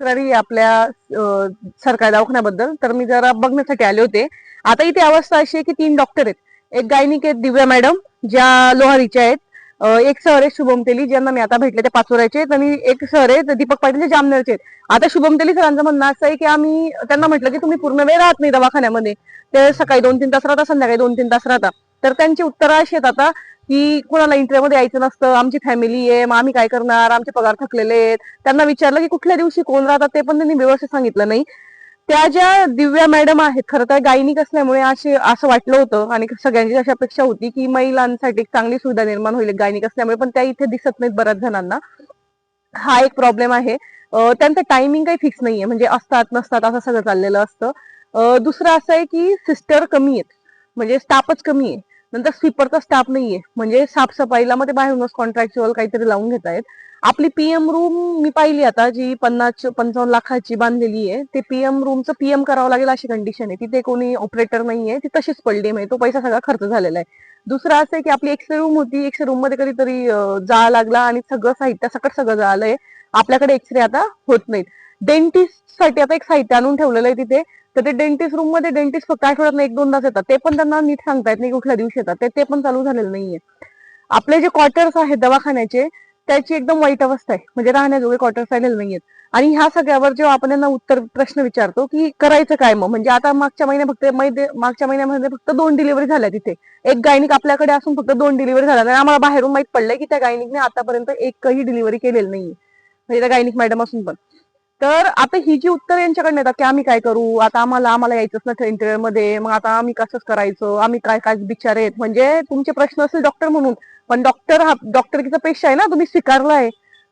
तक्रारी आपल्या सरकारी दवाखान्याबद्दल. तर मी जरा बघण्यासाठी आले होते. आता इथे अवस्था अशी आहे की तीन डॉक्टर आहेत. एक गायनिक आहेत दिव्या मॅडम ज्या लोहारीच्या आहेत. एक सर आहे शुभम तेली ज्यांना मी आता भेटले ते पाचोऱ्याचे आहेत. आणि एक सर आहेत दीपक पाटील जामनेरचे आहेत. आता शुभम तेली सरांचं म्हणणं असं आहे की आम्ही त्यांना म्हटलं की तुम्ही पूर्ण वेळ राहत नाही दवाखान्यामध्ये. ते सकाळी दोन तीन तास राहता संध्याकाळी दोन तीन तास राहता. तर त्यांची उत्तरं अशी आहेत आता की कोणाला इंटरव्ह्यूमध्ये यायचं नसतं आमची फॅमिली आहे मग आम्ही काय करणार आमचे पगार थकलेले आहेत. त्यांना विचारलं की कुठल्या दिवशी कोण राहतात ते पण त्यांनी व्यवस्थित सांगितलं नाही. त्या ज्या दिव्या मॅडम आहेत खरं तर गायनिक असल्यामुळे असे असं वाटलं होतं आणि सगळ्यांची अशी अपेक्षा होती की महिलांसाठी चांगली सुविधा निर्माण होईल गायनिक असल्यामुळे पण त्या इथे दिसत नाहीत बऱ्याच जणांना. हा एक प्रॉब्लेम आहे. त्यांचं टायमिंग काही फिक्स नाहीये. म्हणजे असतात नसतात असं सगळं चाललेलं असतं. दुसरं असं आहे की सिस्टर कमी आहेत. म्हणजे स्टाफच कमी आहे. नंतर स्वीपरचा स्टाफ नाहीये. म्हणजे साफसफाईला मग ते बाहेरूनच कॉन्ट्रॅक्च्युअल काहीतरी लावून घेत आहेत आपली पीएम रूम मी पाहिली आता जी पन्नास पंचावन्न लाखाची बांधलेली आहे ते पीएम रूमचं पीएम करावं लागेल अशी कंडिशन आहे. तिथे कोणी ऑपरेटर नाहीये ती तशीच पडली आहे. म्हणजे तो पैसा सगळा खर्च झालेला आहे. दुसरं असं आहे की आपली एक्सरे रूम होती एक्सरे रूममध्ये कधीतरी अं, लागला आणि सगळं साहित्य सकट सगळं झालंय आपल्याकडे एक्सरे आता होत नाहीत. डेंटिस्टसाठी आता एक साहित्य आणून ठेवलेलं आहे तिथे. तर ते डेंटिस्ट रूममध्ये डेंटिस्ट फक्त आठवड्यात एक दोनदाच येतात. ते पण त्यांना नीट सांगता येत नाही कुठल्या दिवशी येतात. ते- पण चालू झालेलं नाहीये. आपले जे क्वार्टर्स आहेत दवाखान्याचे त्याची एकदम वाईट अवस्था आहे. म्हणजे राहण्याजोगे क्वार्टर्स राहिलेले नाहीयेत. आणि ह्या सगळ्यावर जेव्हा आपण यांना उत्तर प्रश्न विचारतो की करायचं काय मग? म्हणजे आता मागच्या महिन्यात फक्त मागच्या महिन्यामध्ये फक्त दोन डिलिव्हरी झाल्या तिथे. एक गायनिक आपल्याकडे असून फक्त दोन डिलिव्हरी झाल्या. आणि आम्हाला बाहेरून माहीत पडलंय की त्या गायनिकने आतापर्यंत एकही डिलिव्हरी केलेली नाहीये. म्हणजे त्या गायनिक मॅडम असून पण. तर आता ही जी उत्तर यांच्याकडनं येतात की आम्ही काय करू? आता आम्हाला आम्हाला यायचंच ना इंटरव्ह्यू मध्ये. मग आता आम्ही कसंच करायचं? आम्ही काय काय बिचारे आहेत? म्हणजे तुमचे प्रश्न असेल डॉक्टर म्हणून. पण डॉक्टर हा डॉक्टरकीचा पेशा आहे ना? तुम्ही स्वीकारलाय.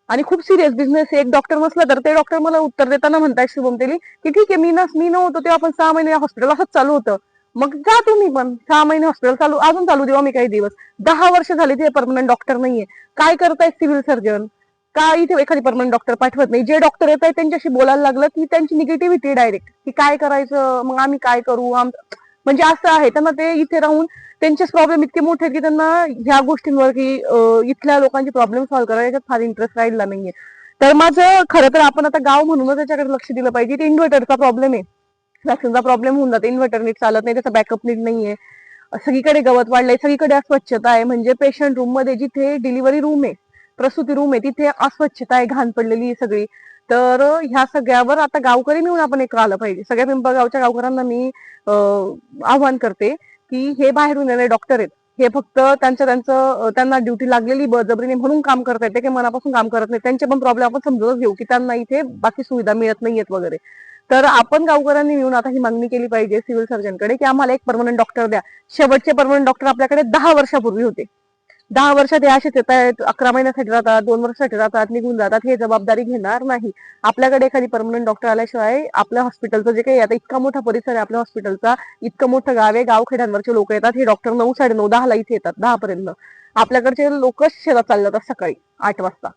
आणि खूप सिरियस बिझनेस आहे. एक डॉक्टर नसला तर ते डॉक्टर मला उत्तर देताना म्हणताय शुभम तेली की ठीक आहे मी नस मी नव्हतो तेव्हा आपण सहा महिने हॉस्पिटल असंच चालू होतं. मग जा तुम्ही पण. सहा महिने हॉस्पिटल चालू अजून चालू देऊ आम्ही काही दिवस. दहा वर्ष झाली ते परमनंट डॉक्टर नाहीये. काय करताय सिव्हिल सर्जन का इथे एखादी परमनंट डॉक्टर पाठवत नाही. जे डॉक्टर येत आहेत त्यांच्याशी बोलायला लागलं की त्यांची निगेटिव्हिटी डायरेक्ट की काय करायचं? मग आम्ही काय करू? आम- म्हणजे असं आहे. त्यांना ते इथे राहून त्यांचेच प्रॉब्लेम इतके मोठे आहेत की त्यांना ह्या गोष्टींवर की इथल्या लोकांचे प्रॉब्लेम सॉल्व्ह करायला याच्यात फार इंटरेस्ट राहिला नाहीये. तर माझं खरं तर आपण आता गाव म्हणूनच त्याच्याकडे लक्ष दिलं पाहिजे. ते इन्व्हर्टरचा प्रॉब्लेम आहे. वॅक्सिनचा प्रॉब्लेम होऊन जातो. इन्व्हर्टर नीट चालत नाही. त्याचा बॅकअप नीट नाहीये. सगळीकडे गवत वाढलंय. सगळीकडे अस्वच्छता आहे. म्हणजे पेशंट रूममध्ये जिथे डिलिव्हरी रूम आहे प्रसूती रूम आहे तिथे अस्वच्छता आहे घाण पडलेली सगळी. तर ह्या सगळ्यावर आता गावकरी मिळून आपण एक आलं पाहिजे. सगळ्या पिंपळगावच्या गावकऱ्यांना मी आव्हान करते की हे बाहेरून येणारे डॉक्टर आहेत. हे फक्त त्यांच्या त्यांचं त्यांना ड्युटी लागलेली बळजबरीने म्हणून काम करत आहेत ते काही मनापासून काम करत नाही त्यांचे पण प्रॉब्लेम आपण समजूनच घेऊ की त्यांना इथे बाकी सुविधा मिळत नाहीयेत वगैरे. तर आपण गावकऱ्यांनी मिळून आता ही मागणी केली पाहिजे सिव्हिल सर्जनकडे की आम्हाला एक परमनंट डॉक्टर द्या. शेवटचे परमनंट डॉक्टर आपल्याकडे दहा वर्षापूर्वी होते. दहा वर्षात हे असेच येत आहेत अकरा महिन्यासाठी राहतात दोन वर्षासाठी राहतात निघून जातात हे जबाबदारी घेणार नाही. आपल्याकडे एखादी परमनंट डॉक्टर आल्याशिवाय आपल्या हॉस्पिटलचं जे काही आता इतका मोठा परिसर आहे आपल्या हॉस्पिटलचा इतकं मोठं गाव आहे गावखेड्यांवरचे लोक येतात हे डॉक्टर नऊ साडे नऊ दहाला इथे येतात दहा पर्यंत आपल्याकडचे लोक शेतात चालले जातात सकाळी आठ वाजता.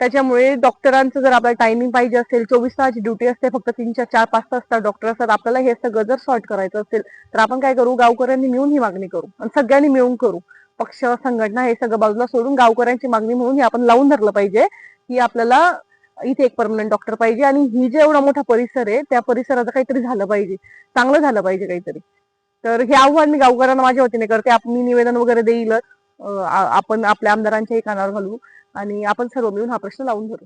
त्याच्यामुळे डॉक्टरांचं जर आपल्याला टायमिंग पाहिजे असेल चोवीस तास ड्युटी असते फक्त तीन चार चार पाच तास डॉक्टर असतात आपल्याला हे सगळं जर सॉर्ट करायचं असेल तर आपण काय करू गावकऱ्यांनी मिळून ही मागणी करू आणि सगळ्यांनी मिळून करू. पक्ष संघटना हे सगळं बाजूला सोडून गावकऱ्यांची मागणी म्हणून हे आपण लावून धरलं पाहिजे की आपल्याला इथे एक परमनंट डॉक्टर पाहिजे आणि ही जे एवढा मोठा परिसर आहे त्या परिसराचं काहीतरी झालं पाहिजे. चांगलं झालं पाहिजे काहीतरी. तर हे आव्हान मी गावकऱ्यांना माझ्या वतीने करते. मी निवेदन वगैरे देईलच आपण आपल्या आमदारांच्याही कानावर घालू आणि आपण सर्व मिळून हा प्रश्न लावून धरू.